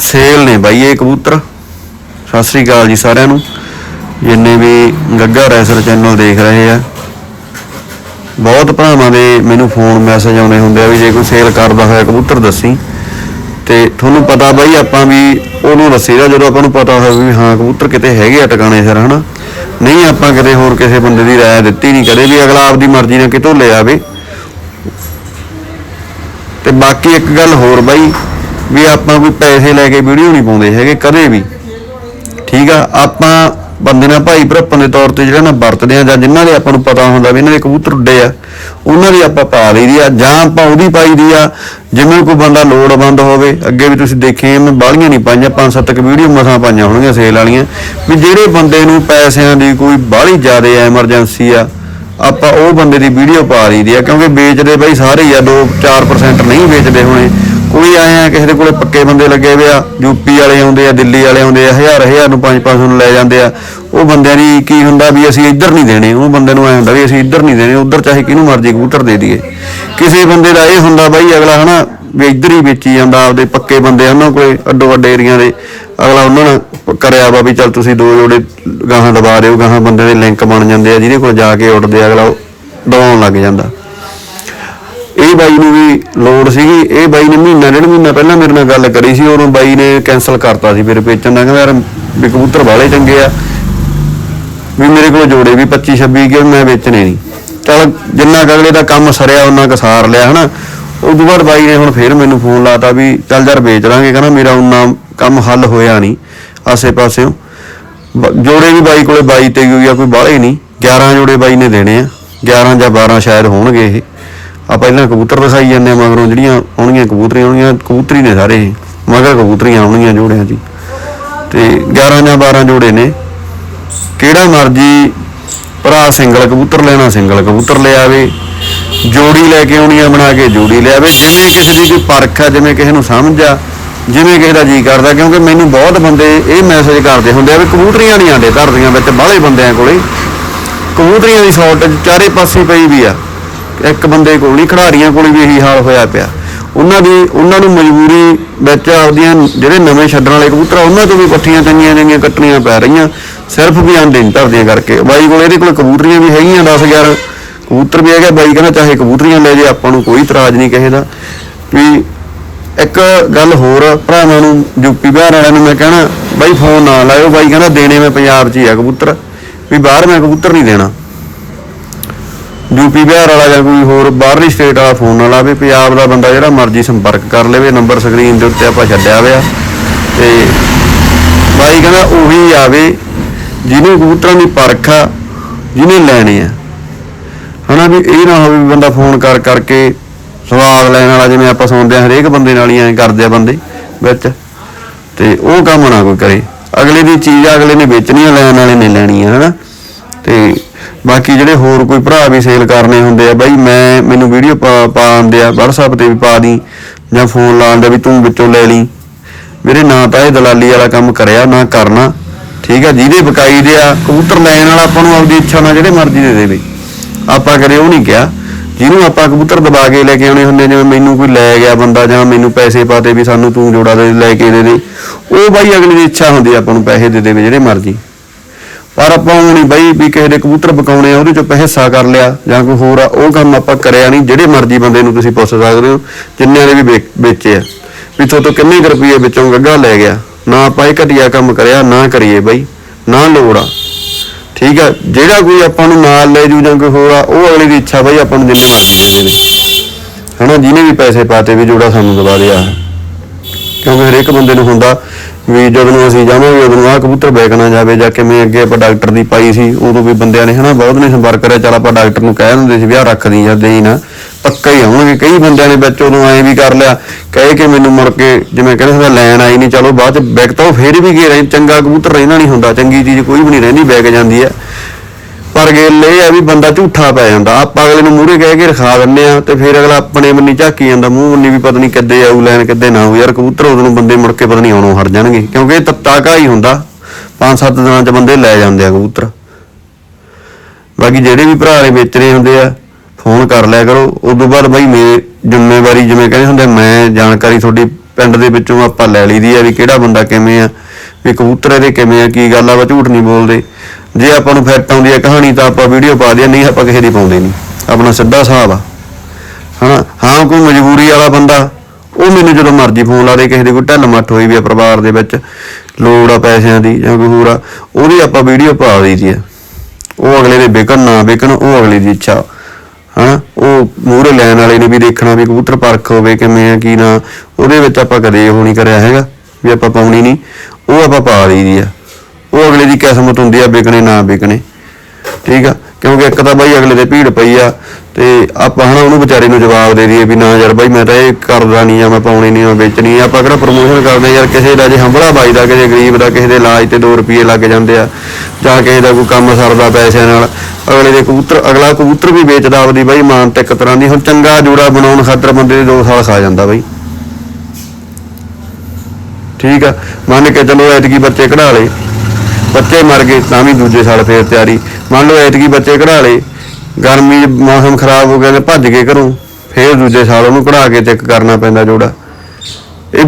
Sale ਨੇ ਬਾਈ ਇਹ ਕਬੂਤਰ। ਸਤਿ ਸ੍ਰੀ ਅਕਾਲ ਜੀ ਸਾਰਿਆਂ ਨੂੰ। ਜਿੰਨੇ ਵੀ ਗੱਗਾ ਰੈਸਰ ਚੈਨਲ ਦੇਖ ਰਹੇ ਆ, ਬਹੁਤ ਭਰਾਵਾਂ ਦੇ ਮੈਨੂੰ ਫੋਨ ਮੈਸੇਜ ਆਉਂਦੇ ਹੁੰਦੇ ਆ ਵੀ ਜੇ ਕੋਈ ਸੇਲ ਕਰਦਾ ਹੋਇਆ ਕਬੂਤਰ ਦੱਸੀ। ਤੇ ਤੁਹਾਨੂੰ ਪਤਾ ਬਾਈ ਆਪਾਂ ਵੀ ਉਹਨੂੰ ਦੱਸੀਦਾ ਜਦੋਂ ਆਪਾਂ ਨੂੰ ਪਤਾ ਹੋਵੇ ਵੀ ਹਾਂ ਕਬੂਤਰ ਕਿਤੇ ਹੈਗੇ ਆ ਟਿਕਾਣੇ ਸਿਰ, ਹਨਾ? ਨਹੀਂ ਆਪਾਂ ਕਿਤੇ ਹੋਰ ਕਿਸੇ ਬੰਦੇ ਦੀ ਰਾਏ ਦਿੱਤੀ ਨਹੀਂ, ਕਦੇ ਵੀ ਅਗਲਾ ਆਪਦੀ ਮਰਜ਼ੀ ਨਾਲ ਕਿਤੋਂ ਲੈ ਆਵੇ। ਤੇ ਬਾਕੀ ਇੱਕ ਗੱਲ ਹੋਰ ਬਾਈ ਵੀ ਆਪਾਂ ਕੋਈ ਪੈਸੇ ਲੈ ਕੇ ਵੀਡੀਓ ਨਹੀਂ ਪਾਉਂਦੇ ਹੈਗੇ, ਕਦੇ ਵੀ। ਠੀਕ ਆ? ਆਪਾਂ ਬੰਦੇ ਨਾਲ ਭਾਈ ਭਰਪਨ ਦੇ ਤੌਰ ਤੇ ਜਿਹੜਾ ਨਾ ਵਰਤਦੇ ਆ ਜਾਂ ਜਿਨ੍ਹਾਂ ਦੇ ਆਪਾਂ ਨੂੰ ਪਤਾ ਹੁੰਦਾ ਵੀ ਇਹਨਾਂ ਦੇ ਕਬੂਤਰ ਉੱਡੇ ਆ, ਉਹਨਾਂ ਦੀ ਆਪਾਂ ਪਾ ਲਈਦੀ ਆ ਜਾਂ ਆਪਾਂ ਉਹਦੀ ਪਾਈ ਦੀ ਆ, ਜਿਵੇਂ ਕੋਈ ਬੰਦਾ ਲੋੜਵੰਦ ਹੋਵੇ, ਅੱਗੇ ਵੀ ਤੁਸੀਂ ਦੇਖੇ ਮੈਂ ਬਾਹਲੀਆਂ ਨਹੀਂ ਪਾਈਆਂ, ਪੰਜ ਸੱਤ ਕੁ ਵੀਡੀਓ ਮਸਾਂ ਪਾਈਆਂ ਹੋਣਗੀਆਂ ਸੇਲ ਵਾਲੀਆਂ, ਵੀ ਜਿਹੜੇ ਬੰਦੇ ਨੂੰ ਪੈਸਿਆਂ ਦੀ ਕੋਈ ਬਾਹਲੀ ਜ਼ਿਆਦਾ ਐਮਰਜੈਂਸੀ ਆ, ਆਪਾਂ ਉਹ ਬੰਦੇ ਦੀ ਵੀਡੀਓ ਪਾ ਲਈਦੀ ਆ, ਕਿਉਂਕਿ ਵੇਚਦੇ ਬਈ ਸਾਰੇ ਹੀ ਆ 2-4% ਨਹੀਂ ਵੇਚਦੇ ਹੋਣੇ। ਕੋਈ ਆਏ ਆ, ਕਿਸੇ ਦੇ ਕੋਲੇ ਪੱਕੇ ਬੰਦੇ ਲੱਗੇ ਹੋਏ ਆ ਯੂਪੀ ਵਾਲੇ ਆਉਂਦੇ ਆ, ਦਿੱਲੀ ਵਾਲੇ ਆਉਂਦੇ ਆ, ਹਜ਼ਾਰ ਹਜ਼ਾਰ ਨੂੰ 5-500 ਨੂੰ ਲੈ ਜਾਂਦੇ ਆ। ਉਹ ਬੰਦਿਆਂ ਦੀ ਕੀ ਹੁੰਦਾ ਵੀ ਅਸੀਂ ਇੱਧਰ ਨਹੀਂ ਦੇਣੇ, ਉਹ ਬੰਦੇ ਨੂੰ ਐ ਹੁੰਦਾ ਵੀ ਅਸੀਂ ਇੱਧਰ ਨਹੀਂ ਦੇਣੇ, ਉੱਧਰ ਚਾਹੇ ਕਿਹਨੂੰ ਮਰਜ਼ੀ ਕਬੂਤਰ ਦੇ ਦਈਏ। ਕਿਸੇ ਬੰਦੇ ਦਾ ਇਹ ਹੁੰਦਾ ਬਾਈ, ਅਗਲਾ ਹਨਾ, ਵੀ ਇੱਧਰ ਹੀ ਵੇਚੀ ਜਾਂਦਾ ਆਪਦੇ ਪੱਕੇ ਬੰਦੇ ਉਹਨਾਂ ਕੋਲੇ ਅੱਡੋ ਅੱਡ ਏਰੀਆਂ ਦੇ। ਅਗਲਾ ਉਹਨਾਂ ਨਾਲ ਕਰਿਆ ਵਾ ਵੀ ਚੱਲ ਤੁਸੀਂ ਦੋ ਜੋੜੇ ਗਾਹਾਂ ਦਬਾ ਦਿਓ, ਗਾਹਾਂ ਬੰਦੇ ਦੇ ਲਿੰਕ ਬਣ ਜਾਂਦੇ ਆ, ਜਿਹਦੇ ਕੋਲ ਜਾ ਕੇ ਉੱਡਦੇ ਆ, ਅਗਲਾ ਉਹ ਦਬਾਉਣ ਲੱਗ ਜਾਂਦਾ। ਇਹ ਬਾਈ ਨੂੰ ਵੀ ਲੋੜ ਸੀਗੀ, ਇਹ ਬਾਈ ਨੇ ਮਹੀਨਾ, ਡੇਢ ਮਹੀਨਾ ਪਹਿਲਾਂ ਮੇਰੇ ਨਾਲ ਗੱਲ ਕਰੀ ਸੀ, ਉਦੋਂ ਬਾਈ ਨੇ ਕੈਨਸਲ ਕਰਤਾ ਸੀ ਫਿਰ ਵੇਚਣ ਦਾ, ਕਹਿੰਦਾ ਯਾਰ ਵੀ ਕਬੂਤਰ ਵਾਲੇ ਚੰਗੇ ਆ। ਵੀ ਮੇਰੇ ਕੋਲ ਜੋੜੇ ਵੀ 25 26 ਕਿ ਮੈਂ ਵੇਚਣੇ ਨਹੀਂ। ਚਲ ਜਿੰਨਾ ਕੁ ਅਗਲੇ ਦਾ ਕੰਮ ਸਰਿਆ, ਉਹਨਾਂ ਕੁ ਸਾਰ ਲਿਆ, ਹਨਾ। ਉਸ ਤੋਂ ਬਾਅਦ ਬਾਈ ਨੇ ਹੁਣ ਫਿਰ ਮੈਨੂੰ ਫੋਨ ਲਾਤਾ ਵੀ ਚੱਲ ਯਾਰ ਵੇਚ ਲਾਂਗੇ, ਕਹਿੰਦਾ ਮੇਰਾ ਉਹਨਾਂ ਕੰਮ ਹੱਲ ਹੋਇਆ ਨਹੀਂ ਆਸੇ ਪਾਸਿਓਂ ਬ- ਜੋੜੇ ਵੀ ਬਾਈ ਕੋਲੇ 22 ਤੇ ਹੋਈ ਆ, ਕੋਈ ਬਾਹਲੇ ਨਹੀਂ। 11 ਜੋੜੇ ਬਾਈ ਨੇ ਦੇਣੇ ਆ 11 ਜਾਂ 12 ਸ਼ਾਇਦ ਹੋਣਗੇ ਇਹ। ਆ ਪਹਿਲਾਂ ਕਬੂਤਰ ਦਿਖਾਈ ਜਾਂਦੇ ਆ ਮਗਰੋਂ ਜਿਹੜੀਆਂ ਆਉਣੀਆਂ ਕਬੂਤਰੀਆਂ ਆਉਣਗੀਆਂ, ਕਬੂਤਰੀ ਨੇ ਸਾਰੇ ਇਹ। ਮਗਰ ਕਬੂਤਰੀਆਂ ਆਉਣਗੀਆਂ ਜੋੜਿਆਂ ਦੀ ਤੇ 11 ਜਾਂ 12 ਜੋੜੇ ਨੇ। ਕਿਹੜਾ ਮਰਜ਼ੀ ਭਰਾ ਸਿੰਗਲ ਕਬੂਤਰ ਲੈਣਾ, ਸਿੰਗਲ ਕਬੂਤਰ ਲੈ ਆਵੇ। ਜੋੜੀ ਲੈ ਕੇ ਆਉਣੀ ਬਣਾ ਕੇ ਜੋੜੀ ਲੈ ਆਵੇ। ਜਿਵੇਂ ਕਿਸੇ ਦੀ ਕੋਈ ਪਰਖ ਆ, ਜਿਵੇਂ ਕਿਸੇ ਨੂੰ ਸਮਝ ਆ, ਜਿਵੇਂ ਕਿਸੇ ਦਾ ਜੀ ਕਰਦਾ, ਕਿਉਂਕਿ ਮੈਨੂੰ ਬਹੁਤ ਬੰਦੇ ਇਹ ਮੈਸੇਜ ਕਰਦੇ ਹੁੰਦੇ ਆ ਵੀ ਕਬੂਤਰੀਆਂ ਨਹੀਂ ਆਂਡੇ ਧਰਦੀਆਂ ਵਿੱਚ ਬਾਹਲੇ ਬੰਦਿਆਂ ਕੋਲੇ। ਕਬੂਤਰੀਆਂ ਦੀ ਸ਼ਾਰਟੇਜ ਚਾਰੇ ਪਾਸੇ ਪਈ ਵੀ ਆ। ਇੱਕ ਬੰਦੇ ਕੋਲ ਨਹੀਂ ਖਿਡਾਰੀਆਂ ਕੋਲ ਵੀ ਇਹੀ ਹਾਲ ਹੋਇਆ ਪਿਆ। ਉਹਨਾਂ ਦੀ ਉਹਨਾਂ ਨੂੰ ਮਜਬੂਰੀ ਵਿੱਚ ਆਪਦੀਆਂ ਜਿਹੜੇ ਨਵੇਂ ਛੱਡਣ ਵਾਲੇ ਕਬੂਤਰ ਆ, ਉਹਨਾਂ ਤੋਂ ਵੀ ਪੱਠੀਆਂ ਚੰਗੀਆਂ ਚੰਗੀਆਂ ਕੱਟਣੀਆਂ ਪੈ ਰਹੀਆਂ। ਸਿਰਫ ਵੀ ਆਂਡੇ ਨਹੀਂ ਧਰਦੀਆਂ ਕਰਕੇ। ਬਾਈ ਕੋਲ ਇਹਦੇ ਕੋਲ ਕਬੂਤਰੀਆਂ ਵੀ ਹੈਗੀਆਂ 10 11 ਕਬੂਤਰ ਵੀ ਹੈਗੇ ਬਾਈ ਕਹਿੰਦਾ ਚਾਹੇ ਕਬੂਤਰੀਆਂ ਲੈ ਜੇ ਆਪਾਂ ਨੂੰ ਕੋਈ ਇਤਰਾਜ਼ ਨਹੀਂ ਕਿਸੇ ਦਾ। ਵੀ ਇੱਕ ਗੱਲ ਹੋਰ ਭਰਾਵਾਂ ਨੂੰ ਯੂਪੀ ਬਿਹਾਰ ਵਾਲਿਆਂ ਨੂੰ ਮੈਂ ਕਹਿਣਾ ਬਾਈ ਫੋਨ ਨਾ ਲਾਇਓ ਬਾਈ ਕਹਿੰਦਾ ਦੇਣੇ ਮੈਂ ਪੰਜਾਬ 'ਚ ਹੀ ਆ ਕਬੂਤਰ। ਵੀ ਬਾਹਰ ਮੈਂ ਕਬੂਤਰ ਨਹੀਂ ਦੇਣਾ। ਯੂਪੀ ਬਿਹਾਰ ਵਾਲਾ ਜਾਂ ਕੋਈ ਹੋਰ ਬਾਹਰਲੀ ਸਟੇਟ ਵਾਲਾ ਫੋਨ ਨਾ ਲਾਵੇ ਪੰਜਾਬ ਦਾ ਬੰਦਾ ਜਿਹੜਾ ਮਰਜ਼ੀ ਸੰਪਰਕ ਕਰ ਲਵੇ ਨੰਬਰ ਸਕਰੀਨ ਦੇ ਉੱਤੇ ਆਪਾਂ ਛੱਡਿਆ ਹੋਇਆ। ਤੇ ਬਾਈ ਕਹਿੰਦਾ ਉਹੀ ਆਵੇ ਜਿਹਨੂੰ ਕਬੂਤਰਾਂ ਦੀ ਪਰਖ ਆ ਜਿਹਨੇ ਲੈਣੇ ਆ। ਹਨਾ ਵੀ ਇਹ ਨਾ ਹੋਵੇ ਵੀ ਬੰਦਾ ਫੋਨ ਕਰ ਕਰਕੇ ਸਵਾਦ ਲੈਣ ਵਾਲਾ ਜਿਵੇਂ ਆਪਾਂ ਸੁਣਦੇ ਆ ਹਰੇਕ ਬੰਦੇ ਨਾਲ ਹੀ ਐਂ ਕਰਦੇ ਆ ਬੰਦੇ ਵਿੱਚ। ਤੇ ਉਹ ਕੰਮ ਨਾ ਕੋਈ ਕਰੇ। ਅਗਲੇ ਦੀ ਚੀਜ਼ ਆ, ਅਗਲੇ ਨੇ ਵੇਚਣੀ ਆ ਲੈਣ ਵਾਲੇ ਨੇ ਲੈਣੀ ਆ ਹਨਾ। ਤੇ ਬਾਕੀ ਜਿਹੜੇ ਹੋਰ ਕੋਈ ਭਰਾ ਵੀ ਸੇਲ ਕਰਨੇ ਹੁੰਦੇ ਆ, ਬਾਈ ਮੈਂ, ਮੈਨੂੰ ਵੀਡੀਓ ਪਾ ਆਉਂਦੇ ਆ, WhatsApp ਤੇ ਵੀ ਪਾ ਦੀ, ਜਾਂ ਫੋਨ ਲਾਉਂਦੇ ਵੀ ਤੂੰ ਵਿੱਚੋਂ ਲੈ ਲਈ। ਵੀਰੇ ਨਾ ਤਾਂ ਇਹ ਦਲਾਲੀ ਵਾਲਾ ਕੰਮ ਕਰਿਆ, ਨਾ ਕਰਨਾ। ਠੀਕ ਆ, ਜਿਹਦੇ ਬਕਾਈ ਦੇ ਆ, ਕਬੂਤਰ ਲੈਣ ਵਾਲਾ ਆਪਾਂ ਨੂੰ ਆਪਦੀ ਇੱਛਾ ਨਾਲ ਜਿਹੜੇ ਮਰਜ਼ੀ ਦੇ ਦੇਵੇ ਆਪਾਂ ਕਰੇ ਉਹ ਨਹੀਂ ਕਿਹਾ। ਜਿਹਨੂੰ ਆਪਾਂ ਕਬੂਤਰ ਦਬਾ ਕੇ ਲੈ ਕੇ ਆਉਣੇ ਹੁੰਦੇ ਜਿਵੇਂ ਮੈਨੂੰ ਕੋਈ ਲੈ ਗਿਆ ਬੰਦਾ, ਜਾਂ ਮੈਨੂੰ ਪੈਸੇ ਪਾਤੇ ਵੀ ਸਾਨੂੰ ਤੂੰ ਜੋੜਾ ਦੇ, ਲੈ ਕੇ ਦੇ ਦੇ। ਉਹ ਬਾਈ ਅਗਲੇ ਦੀ ਇੱਛਾ ਹੁੰਦੀ ਆਪਾਂ ਨੂੰ ਪੈਸੇ ਦੇ ਦੇਵੇ ਜਿਹੜੇ ਮਰਜ਼ੀ। ਪਰ ਆਪਾਂ ਉਹ ਨਹੀਂ ਬਾਈ ਵੀ ਕਿਸੇ ਦੇ ਕਬੂਤਰ ਪਕਾਉਣੇ ਆ, ਉਹਦੇ ਚੋਂ ਪੈਸੇ ਹਿੱਸਾ ਕਰ ਲਿਆ, ਜਾਂ ਕੋਈ ਹੋਰ ਆ, ਉਹ ਕੰਮ ਆਪਾਂ ਕਰਿਆ ਨਹੀਂ, ਜਿਹੜੇ ਮਰਜ਼ੀ ਬੰਦੇ ਨੂੰ ਤੁਸੀਂ ਪੁੱਛ ਸਕਦੇ ਹੋ, ਜਿੰਨਿਆਂ ਨੇ ਵੀ ਵੇਚ- ਵੇਚੇ ਆ। ਵੀ ਤੋਂ ਕਿੰਨੇ ਕੁ ਰੁਪਏ ਵਿੱਚੋਂ ਗੱਗਾ ਲੈ ਗਿਆ। ਨਾ ਆਪਾਂ ਇਹ ਘਟੀਆ ਕੰਮ ਕਰਿਆ, ਨਾ ਕਰੀਏ ਬਾਈ, ਨਾ ਲੋੜ ਆ। ਠੀਕ ਆ, ਜਿਹੜਾ ਕੋਈ ਆਪਾਂ ਨੂੰ ਨਾਲ ਲੈ ਜੂ ਜਾਂ ਕੋਈ ਹੋਰ ਆ, ਉਹ ਅਗਲੇ ਦੀ ਇੱਛਾ ਬਾਈ ਆਪਾਂ ਨੂੰ ਜਿੰਨੇ ਮਰਜ਼ੀ ਦੇ ਦੇਵੇ। ਹਨਾ, ਜਿਹਨੇ ਵੀ ਪੈਸੇ ਪਾਤੇ ਵੀ ਜੋੜਾ ਸਾਨੂੰ ਦਵਾ ਦਿਆ ਕਿਉਂਕਿ ਹਰੇਕ ਬੰਦੇ ਨੂੰ ਹੁੰਦਾ ਵੀ ਜਦੋਂ ਅਸੀਂ ਜਾਵਾਂਗੇ, ਉਦੋਂ ਨੂੰ ਆਹ ਕਬੂਤਰ ਬੈਕ ਨਾ ਜਾਵੇ ਜਾਂ ਕਿਵੇਂ ਅੱਗੇ ਆਪਾਂ ਡਾਕਟਰ ਦੀ ਪਾਈ ਸੀ, ਉਦੋਂ ਵੀ ਬੰਦਿਆਂ ਨੇ ਹਨਾ ਬਹੁਤ ਨੇ ਸੰਪਰਕ ਕਰਿਆ, ਚਲ ਆਪਾਂ ਡਾਕਟਰ ਨੂੰ ਕਹਿ ਦਿੰਦੇ ਸੀ ਵੀ ਆਹ ਰੱਖ ਦੀ ਜਾਂ ਦੇਈ ਨਾ। ਪੱਕਾ ਹੀ ਆਉਣਗੇ, ਕਈ ਬੰਦਿਆਂ ਨੇ ਵਿੱਚ ਉਦੋਂ ਐਂ ਵੀ ਕਰ ਲਿਆ, ਕਹੇ ਕਿ ਮੈਨੂੰ ਮੁੜ ਕੇ ਜਿਵੇਂ ਕਹਿੰਦੇ ਹੁੰਦਾ ਲੈਣ ਆਈ ਨਹੀਂ ਚਲੋ ਬਾਅਦ ਚ ਬੈਕ ਤਾਂ ਉਹ ਫੇਰ ਵੀ ਗਏ ਚੰਗਾ ਕਬੂਤਰ ਰਹਿਣਾ ਨਹੀਂ ਹੁੰਦਾ, ਚੰਗੀ ਚੀਜ਼ ਕੋਈ ਵੀ ਨਹੀਂ ਰਹਿੰਦੀ, ਬੈਕ ਜਾਂਦੀ ਹੈ ਪਰ ਗੱਲ ਇਹ ਆ ਵੀ ਬੰਦਾ ਝੂਠਾ ਪੈ ਜਾਂਦਾ। ਆਪਾਂ ਅਗਲੇ ਨੂੰ ਮੂਹਰੇ ਕਹਿ ਕੇ ਰਖਾ ਦਿੰਨੇ ਆ ਤੇ ਫਿਰ ਅਗਲਾ ਆਪਣੇ ਮੰਨੀ ਝਾਕੀ ਜਾਂਦਾ, ਮੂੰਹ ਮੰਨੀ ਵੀ ਪਤਾ ਨਹੀਂ ਕਿੱਦੇ ਆਊ, ਲੈਣ ਕਿੱਦੇ ਨਾ ਆਊ। ਯਾਰ ਕਬੂਤਰ ਉਦੋਂ ਬੰਦੇ ਮੁੜ ਕੇ ਪਤਾ ਨਹੀਂ ਆਉਣੋਂ ਹਟ ਜਾਣਗੇ, ਕਿਉਂਕਿ ਇਹ ਤੱਤਾ ਘਾ ਹੀ ਹੁੰਦਾ। ਪੰਜ ਸੱਤ ਦਿਨਾਂ ਚ ਬੰਦੇ ਲੈ ਜਾਂਦੇ ਆ ਕਬੂਤਰ। ਬਾਕੀ ਜਿਹੜੇ ਵੀ ਭਰਾ ਨੇ ਵੇਚਣੇ ਹੁੰਦੇ ਆ, ਫੋਨ ਕਰ ਲਿਆ ਕਰੋ। ਉਸ ਤੋਂ ਬਾਅਦ ਬਾਈ ਮੇਰੇ ਜ਼ਿੰਮੇਵਾਰੀ ਜਿਵੇਂ ਕਹਿੰਦੇ ਹੁੰਦੇ ਮੈਂ ਜਾਣਕਾਰੀ ਤੁਹਾਡੀ ਪਿੰਡ ਦੇ ਵਿੱਚੋਂ ਆਪਾਂ ਲੈ ਲਈਦੀ ਆ ਵੀ ਕਿਹੜਾ ਬੰਦਾ ਕਿਵੇਂ ਆ। ਵੀ ਕਬੂਤਰ ਇਹਦੇ ਕਿਵੇਂ ਆ, ਕੀ ਗੱਲ ਆ ਵਾ ਝੂਠ ਨਹੀਂ ਬੋਲਦੇ। ਜੇ ਆਪਾਂ ਨੂੰ ਫਿੱਟ ਆਉਂਦੀ ਆ ਕਹਾਣੀ ਤਾਂ ਆਪਾਂ ਵੀਡੀਓ ਪਾ ਦਿਆ ਨਹੀਂ ਆਪਾਂ ਕਿਸੇ ਦੀ ਪਾਉਂਦੇ ਨਹੀਂ। ਆਪਣਾ ਸਿੱਧਾ ਹਿਸਾਬ ਆ। ਹਨਾ? ਹਾਂ, ਕੋਈ ਮਜਬੂਰੀ ਵਾਲਾ ਬੰਦਾ, ਉਹ ਮੈਨੂੰ ਜਦੋਂ ਮਰਜ਼ੀ ਫੋਨ ਲਾ ਦੇ, ਕਿਸੇ ਦੀ ਕੋਈ ਢਿੱਲ ਮੱਠ ਹੋਈ ਵੀ ਆ ਪਰਿਵਾਰ ਦੇ ਵਿੱਚ, ਲੋੜ ਆ ਪੈਸਿਆਂ ਦੀ ਜਾਂ ਕੋਈ ਹੋਰ ਆ, ਉਹਦੀ ਆਪਾਂ ਵੀਡੀਓ ਪਾ ਦਈਦੀ ਆ। ਉਹ ਅਗਲੇ ਦੇ ਵਿਕਣ, ਨਾ ਵਿਕਣ, ਉਹ ਅਗਲੇ ਦੀ ਇੱਛਾ। ਹਨਾ? ਉਹ ਮੂਹਰੇ ਲੈਣ ਵਾਲੇ ਨੇ ਵੀ ਦੇਖਣਾ ਵੀ ਕਬੂਤਰ ਪਰਖ ਹੋਵੇ ਕਿਵੇਂ ਆ, ਕੀ ਨਾ, ਉਹਦੇ ਵਿੱਚ ਆਪਾਂ ਕਦੇ ਉਹ ਨਹੀਂ ਕਰਿਆ ਹੈਗਾ, ਵੀ ਆਪਾਂ ਪਾਉਣੀ ਨਹੀਂ। ਉਹ ਆਪਾਂ ਪਾ ਦਈਦੀ ਆ। ਉਹ ਅਗਲੇ ਦੀ ਕਿਸਮਤ ਹੁੰਦੀ ਆ, ਵਿਕਣੇ ਨਾ ਵਿਕਣੇ। ਠੀਕ ਆ? ਕਿਉਂਕਿ ਇੱਕ ਤਾਂ ਬਾਈ ਅਗਲੇ ਦੇ ਭੀੜ ਪਈ ਆ ਤੇ ਆਪਾਂ ਹਨਾ ਉਹਨੂੰ ਵਿਚਾਰੇ ਨੂੰ ਜਵਾਬ ਦੇ ਦਈਏ ਵੀ ਨਾ ਯਾਰ ਬਾਈ ਮੈਂ ਤਾਂ ਇਹ ਕਰਦਾ ਨਹੀਂ ਆ, ਮੈਂ ਪਾਉਣੀ ਨਹੀਂ ਆ ਵੇਚਣੀ ਆਪਾਂ ਕਿਹੜਾ ਪ੍ਰਮੋਸ਼ਨ ਕਰਦੇ ਆ ਯਾਰ, ਕਿਸੇ ਦਾ ਜੇ ਹੰਬਲਾ ਬਾਈ ਦਾ ਕਿਸੇ ਗਰੀਬ ਦਾ, ਕਿਸੇ ਦੇ ਇਲਾਜ ਤੇ 2 ਰੁਪਏ ਲੱਗ ਜਾਂਦੇ ਆ। ਜਾਂ ਕਿਸੇ ਦਾ ਕੋਈ ਕੰਮ ਸਰਦਾ ਪੈਸਿਆਂ ਨਾਲ। ਅਗਲੇ ਦੇ ਕਬੂਤਰ, ਅਗਲਾ ਕਬੂਤਰ ਵੀ ਵੇਚਦਾ ਆਪਦੀ ਬਾਈ ਮਾਨ ਤੇ ਇੱਕ ਤਰ੍ਹਾਂ ਦੀ। ਹੁਣ ਚੰਗਾ ਜੋੜਾ ਬਣਾਉਣ ਖਾਤਰ ਬੰਦੇ ਦੇ 2 ਸਾਲ ਖਾ ਜਾਂਦਾ ਬਾਈ। ਠੀਕ ਆ, ਮੰਨ ਕੇ ਚਲੋ ਐਤਕੀ ਬੱਚੇ ਕਢਾ ਲਏ। ਬੱਚੇ ਮਰ ਗਏ, ਤਾਂ ਵੀ ਦੂਜੇ ਸਾਲ ਫੇਰ ਤਿਆਰੀ। ਮੰਨ ਲਓ ਐਤਕੀ ਬੱਚੇ ਕਢਾ ਲਏ, ਗਰਮੀ 'ਚ ਮੌਸਮ ਖਰਾਬ ਹੋ ਗਿਆ ਤੇ ਭੱਜ ਕੇ ਘਰੋਂ। ਫੇਰ ਦੂਜੇ ਸਾਲ ਉਹਨੂੰ ਕਢਾ ਕੇ ਚੈੱਕ ਕਰਨਾ ਪੈਂਦਾ ਜੋੜਾ। ਇਹ